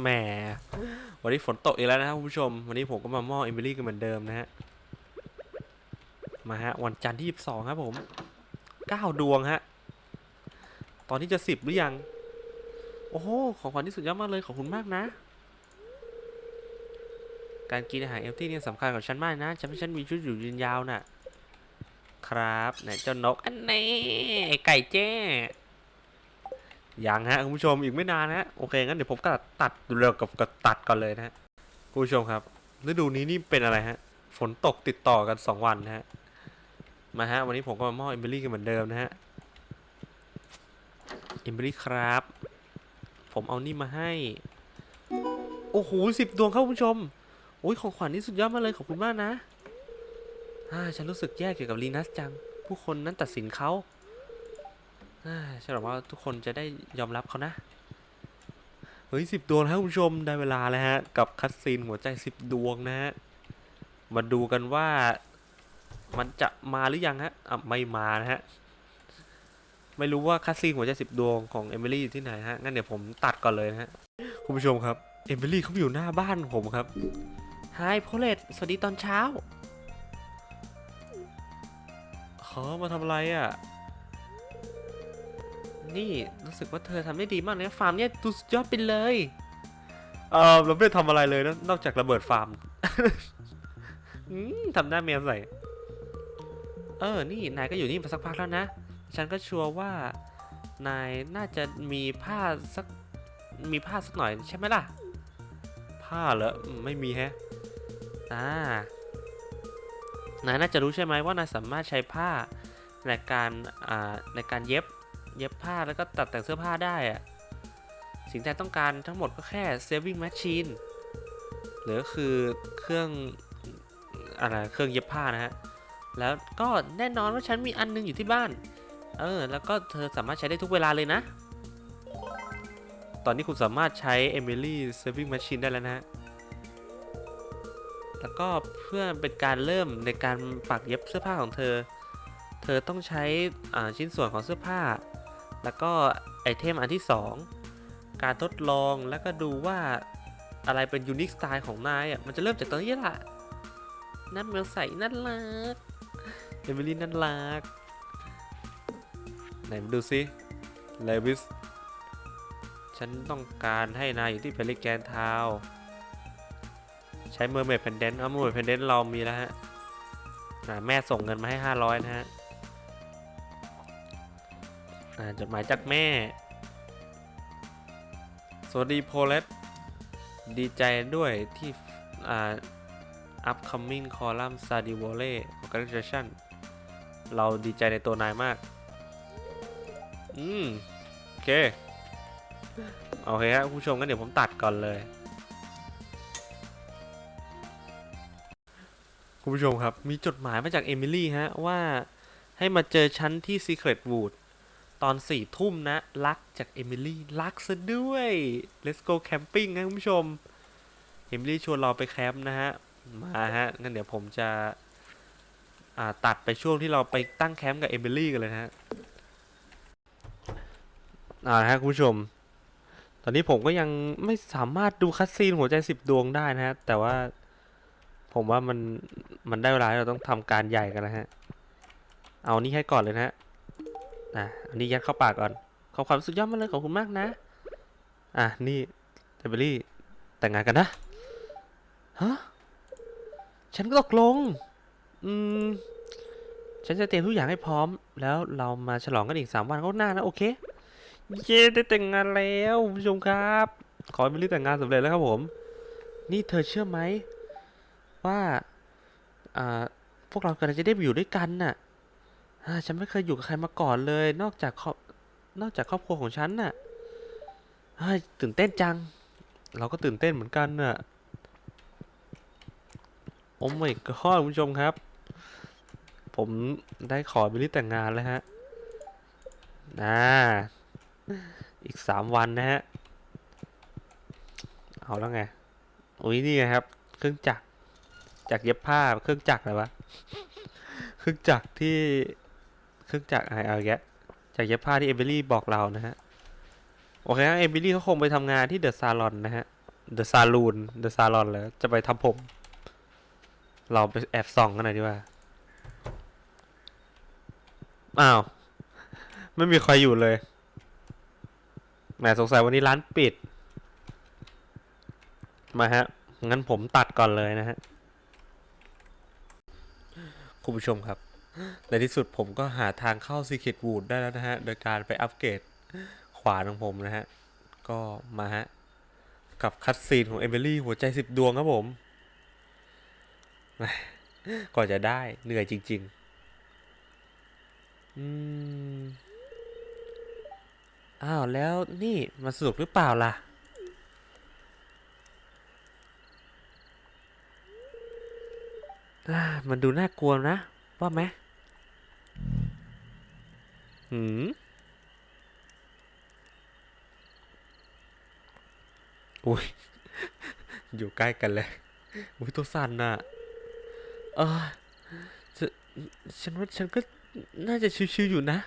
แหมวันนี้ฝนตกอีกแล้วนะครับคุณผู้ชม วันนี้ผมก็มาหม้อเอมิลี่กันเหมือนเดิมนะฮะ มาฮะ วันจันทร์ที่ 22 ครับผม9ดวงฮะ ตอนนี้จะ 10 หรือยัง โอ้โห ของขวัญที่สุดยอดมากเลย ขอบคุณมากนะ การกินอาหารเอลตี้เนี่ยสำคัญกับฉันมากนะจะให้ฉันมีชีวิตอยู่ยืนยาวน่ะ ครับไหนเจ้านกอันนี้ไอ้ไก่แจ้ ยังฮะคุณผู้ชมอีกไม่นานนะฮะโอเคงั้นเดี๋ยวผมก็ตัดเร็วกับกับตัดก่อนเลยนะฮะคุณผู้ชมครับฤดูนี้นี่เป็นอะไรฮะ ฝนตกติดต่อกันสองวันนะฮะมาฮะวันนี้ผมก็มามอบเอมิลี่กันเหมือนเดิมนะฮะเอมิลี่ครับ ผมเอานี่มาให้ โอ้โหสิบดวงครับคุณผู้ชมโอ้ยของขวัญนี่สุดยอดมากเลยขอบคุณมากนะอ่าฉันรู้สึกแย่เกี่ยวกับลีนัสจัง ผู้คนนั้นตัดสินเขา ฉันหวังว่าทุกคนจะได้ยอมรับเขานะ เฮ้ยสิบดวงแล้วคุณผู้ชมได้เวลาแล้วฮะ กับคัตซีนหัวใจสิบดวงนะฮะ มาดูกันว่ามันจะมาหรือยังฮะอะไม่มานะฮะ ไม่รู้ว่าคัตซีนหัวใจสิบดวงของเอมิลี่อยู่ที่ไหนฮะ งั้นเดี๋ยวผมตัดก่อนเลยนะฮะ คุณผู้ชมครับ เอมิลี่เขาอยู่หน้าบ้านผมครับไฮโพเลตสวัสดีตอนเช้าเขามาทำอะไรอะ นี่รู้สึกว่าเธอทำได้ดีมากเลยนะฟาร์มเนี่ยดูสุดยอดไปเลยเออเราไม่ได้ทำอะไรเลยนะนอกจากระเบิดฟาร์มอืมทำหน้าแมวใส่ เออ นี่นายก็อยู่นี่มาสักพักแล้วนะ ฉันก็ชัวร์ว่า นายน่าจะมีผ้าสัก มีผ้าสักหน่อยใช่ไหมล่ะ ผ้าเหรออืมไม่มีแฮะ อ่า นายน่าจะรู้ใช่ไหมว่านายสามารถใช้ผ้าในการ อ่า ในการเย็บ เย็บผ้าแล้วก็ตัดแต่งเสื้อผ้าได้อะสิ่งที่ต้องการทั้งหมดก็แค่ saving machine หรือคือเครื่องอะไรเครื่องเย็บผ้านะฮะ แล้วก็แน่นอนว่าฉันมีอันนึงอยู่ที่บ้าน เออ แล้วก็เธอสามารถใช้ได้ทุกเวลาเลยนะ ตอนนี้คุณสามารถใช้ Emily Saving Machine ได้แล้วนะฮะ แล้วก็เพื่อเป็นการเริ่มในการปักเย็บเสื้อผ้าของเธอ เธอต้องใช้อ่าชิ้นส่วนของเสื้อผ้า แล้วก็ไอเทมอันที่ 2 การทดลองแล้วก็ดูว่าอะไรเป็นยูนิคสไตล์ของนายอะมันจะเริ่มจากตรงนี้แหละนั่นเมลใสน่ารักเอมิลี่น่ารักไหนมาดูซิเลวิสฉันต้องการให้นายอยู่ที่เพลิแกนทาวใช้เมอร์เมดเพนเดนต์เอาเมอร์เมดเพนเดนต์เรามีแล้วฮะแม่ส่งเงินมาให้ 500 นะฮะ อ่าจดหมายจากแม่ สวัสดีโพเลตดีใจด้วยที่อ่า upcoming column study v o l e y organization เราดีใจในตัวนายมาก อืม โอเค โอเคครับผู้ชมงั้นเดี๋ยวผมตัดก่อนเลย คุณผู้ชมครับ มีจดหมายมาจากเอมิลี่ฮะ ว่าให้มาเจอฉันที่ Secret Wood ตอนสี่ทุ่มนะ รักจากเอมิลี่ รักซะด้วย Let's go camping นะคุณผู้ชม เอมิลี่ชวนเราไปแคมป์นะฮะ มาฮะ งั้นเดี๋ยวผมจะตัดไปช่วงที่เราไปตั้งแคมป์กับเอมิลี่กันเลยนะฮะอ่านะฮะคุณผู้ชม ตอนนี้ผมก็ยังไม่สามารถดูคัสซีนหัวใจสิบดวงได้นะฮะ แต่ว่าผมว่ามันมันได้เวลาเราต้องทำการใหญ่กันแล้วฮะ เอานี่ให้ก่อนเลยนะฮะ อะอันนี้ยัดเข้าปากก่อน ขอความสุดยอดมากเลยขอบคุณมากนะ อะ นี่เทเบอรี่แต่งงานกันนะ ฮะ ฉันก็ตกลง อืม ฉันจะเตรียมทุกอย่างให้พร้อม แล้วเรามาฉลองกันอีกสามวันก็หน้านะโอเค เย้ได้แต่งงานแล้วคุณผู้ชมครับ ขอให้มิลลี่แต่งงานสำเร็จแล้วครับผม นี่เธอเชื่อไหมว่า อ่า พวกเรากำลังจะได้ไปอยู่ด้วยกันน่ะ ฉันไม่เคยอยู่กับใครมาก่อนเลย นอกจากครอบนอกจากครอบครัวของฉันน่ะเฮ้ยตื่นเต้นจัง เราก็ตื่นเต้นเหมือนกันน่ะ โอ้ไม่ก็คุณผู้ชมครับ ผมได้ขอมิลลี่แต่งงานแล้วฮะน่าอีกสามวันนะฮะ เอาแล้วไง อุ้ยนี่ไงครับ เครื่องจักร จากเย็บผ้าเครื่องจักรอะไรวะ เครื่องจักรที่ เครื่องจักรอะไรเอาแกะจากเย็บผ้าที่เอมิลี่บอกเรานะฮะ โอเคครับเอมิลี่เขาคงไปทำงานที่เดอะซาลอนนะฮะ เดอะซาลูน เดอะซาลอนแล้ว จะไปทำผม เราไปแอบส่องกันหน่อยดีกว่า อ้าว ไม่มีใครอยู่เลยแหมสงสัยวันนี้ร้านปิด มาฮะ งั้นผมตัดก่อนเลยนะฮะ คุณผู้ชมครับ ในที่สุดผมก็หาทางเข้า Secret Wood ได้แล้วนะฮะ โดยการไปอัปเกรดขวานของผมนะฮะ ก็มาฮะ กับคัตซีนของเอมิลี่หัวใจสิบดวงครับผมก่อนจะได้เหนื่อยจริง ๆ อืม อ้าวแล้วนี่มันสนุกหรือเปล่าล่ะมันดูน่ากลัวนะ ว่าไหม หืมอุ้ย อยู่ใกล้กันเลย อุ้ยตัวสั่นน่ะ เออฉันฉันว่าฉันก็น่าจะชิวๆอยู่นะ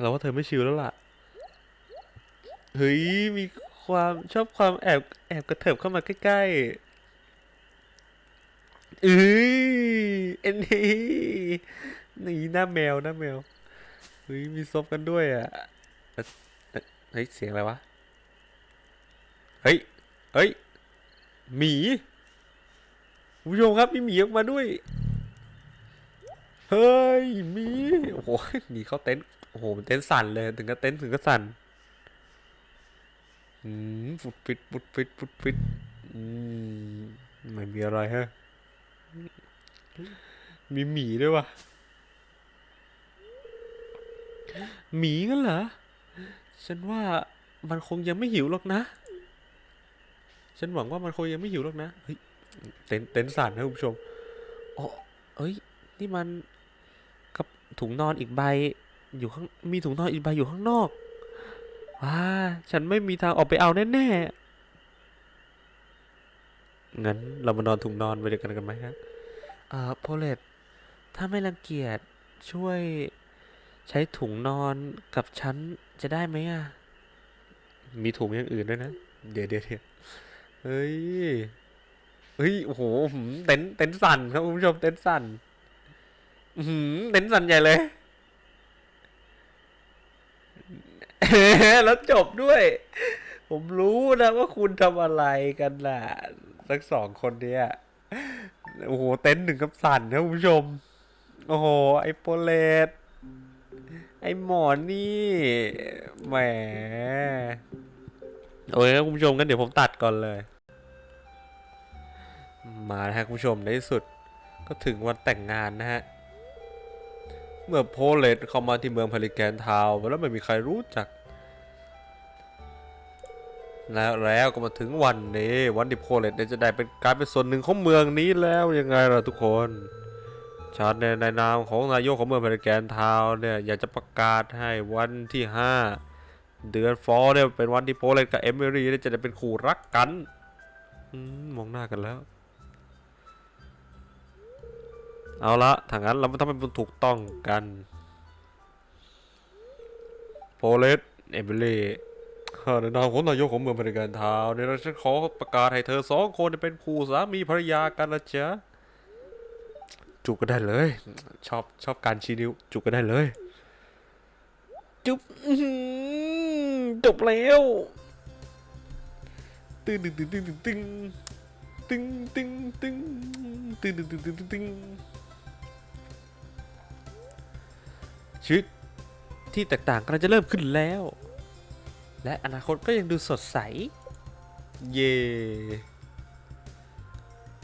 เราว่าเธอไม่ชิวแล้วล่ะ เฮ้ย มีความชอบความแอบแอบกระเถิบเข้ามาใกล้ๆเอ้ยเอ็นนี่ นี่หน้าแมวหน้าแมวเฮ้ยมีซบกันด้วยอะเฮ้ยเสียงอะไรวะเฮ้ยเฮ้ยหมีคุณผู้ชมครับมีหมีออกมาด้วยเฮ้ยหมีโอ้โหหมีเข้าเต็นท์โอ้โหมันเต็นท์สั่นเลยถึงกับเต็นท์ถึงกับสั่นอืมฟุดฟิตฟุดฟิตฟุดฟิตอืมไม่มีอะไรฮะมีหมีด้วยวะ หมีงั้นเหรอ ฉันว่ามันคงยังไม่หิวหรอกนะ ฉันหวังว่ามันคงยังไม่หิวหรอกนะ เฮ้ย เต็นท์เต็นสั่นนะคุณผู้ชมอ๋อเอ้ย นี่มันกับถุงนอนอีกใบอยู่ข้าง มีถุงนอนอีกใบอยู่ข้างนอกว้าฉันไม่มีทางออกไปเอาแน่ๆ งั้นเรามานอนถุงนอนไปด้วยกันกันไหมครับอ่อโพเลตถ้าไม่รังเกียจช่วย ใช้ถุงนอนกับฉันจะได้ไหมอะ มีถุงอย่างอื่นด้วยนะ เดี๋ยวเดี๋ยวเดี๋ยวเฮ้ย เฮ้ย โอ้โห เต็นเต็นสั่นครับคุณผู้ชมเต็นสั่นหือเต็นสั่นใหญ่เลย แล้วจบด้วย ผมรู้นะว่าคุณทำอะไรกันน่ะทั้งสองคนเนี้ยโอ้โห เต็นหนึ่งกับสั่นนะคุณผู้ชม โอ้โห ไอโปเลต ไอหมอนนี่แหมโอเคครับคุณผู้ชมกันเดี๋ยวผมตัดก่อนเลย มาแล้วฮะคุณผู้ชมในที่สุด ก็ถึงวันแต่งงานนะฮะ เมื่อโพเลตเข้ามาที่เมืองพาริแกนทาวแล้วไม่มีใครรู้จัก แล้วแล้วก็มาถึงวันนี้ วันที่โพเลตเนี่ยจะได้เป็นกลายเป็นส่วนหนึ่งของเมืองนี้แล้วยังไงล่ะทุกคน ฉันในในนามของนายกของเมืองพาริแกนทาวน์เนี่ยอยากจะประกาศให้วันที่ 5 เดือนฟอเนี่ยเป็นวันที่โพเลตกับเอมิรีเนี่ยจะได้เป็นคู่รักกันอมองหน้ากันแล้ว เอาละถ้างั้นเราต้องเป็นถูกต้องกัน โพเลสเอมิลี่ในนามของนายกของเมืองบริการทาวน์เนี่ยเราจะขอประกาศให้เธอสองคนเป็นคู่สามีภรรยากันนะจ๊ะ จุกก็ได้เลย ชอบชอบการชี้นิ้ว จุกก็ได้เลย จุ๊บอื้อหือจบแล้วตึ้งตึ้งตึ้งตึ้งตึ้งตึ้งตึ้งตึ้งตึ้งตึ้งตึ้งตึ้งตึ้งตึ้งชีวิตที่แตกต่างกำลังจะเริ่มขึ้นแล้ว และอนาคตก็ยังดูสดใส เย่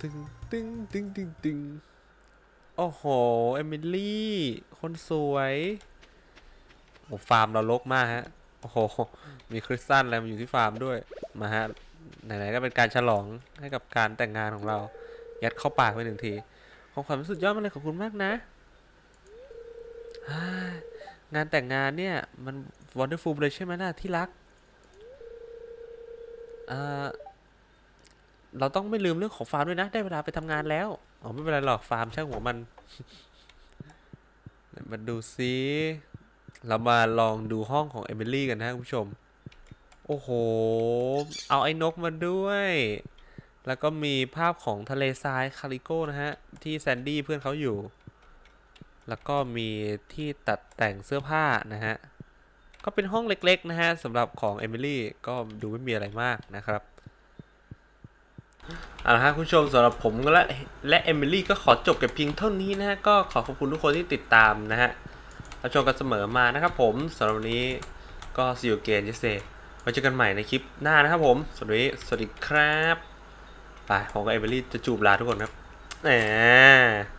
ตึงตึงตึงตึงตึง โอ้โห เอมิลี่ คนสวยโอ้ฟาร์มเราลกมากฮะ โอ้โห มีคริสตัลอะไรมาอยู่ที่ฟาร์มด้วย มาฮะ ไหนๆก็เป็นการฉลองให้กับการแต่งงานของเรา ยัดเข้าปากไปหนึ่งที ของขวัญสุดยอดมากเลยขอบคุณมากนะางานแต่งงานเนี่ย มันวันเดอร์ฟูลเลยใช่ไหมนะที่รัก เราต้องไม่ลืมเรื่องของฟาร์มด้วยนะ ได้เวลาไปทำงานแล้ว อ๋อไม่เป็นไรหรอกฟาร์มช่างหัวมันมาดูซิเรามาลองดูห้องของเอมิลี่กันนะคุณผู้ชม โอ้โห เอาไอ้นกมาด้วย แล้วก็มีภาพของทะเลทรายคาริโก้นะฮะ ที่แซนดี้เพื่อนเขาอยู่ แล้วก็มีที่ตัดแต่งเสื้อผ้านะฮะ ก็เป็นห้องเล็กๆนะฮะสำหรับของเอมิลี่ก็ดูไม่มีอะไรมากนะครับ เอาละครับคุณผู้ชมสำหรับผมและและเอมิลี่ก็ขอจบกับเพียงเท่านี้นะฮะก็ขอขอบคุณทุกคนที่ติดตามนะฮะรับชมกันเสมอมานะครับผมสำหรับวันนี้ก็ see you again เ e สไว้เจอกันใหม่ในคลิปหน้านะครับผมสวัสดีสวัสดีครับไปผมกับเอมิลี่จะจูบลาทุกคนครับแหม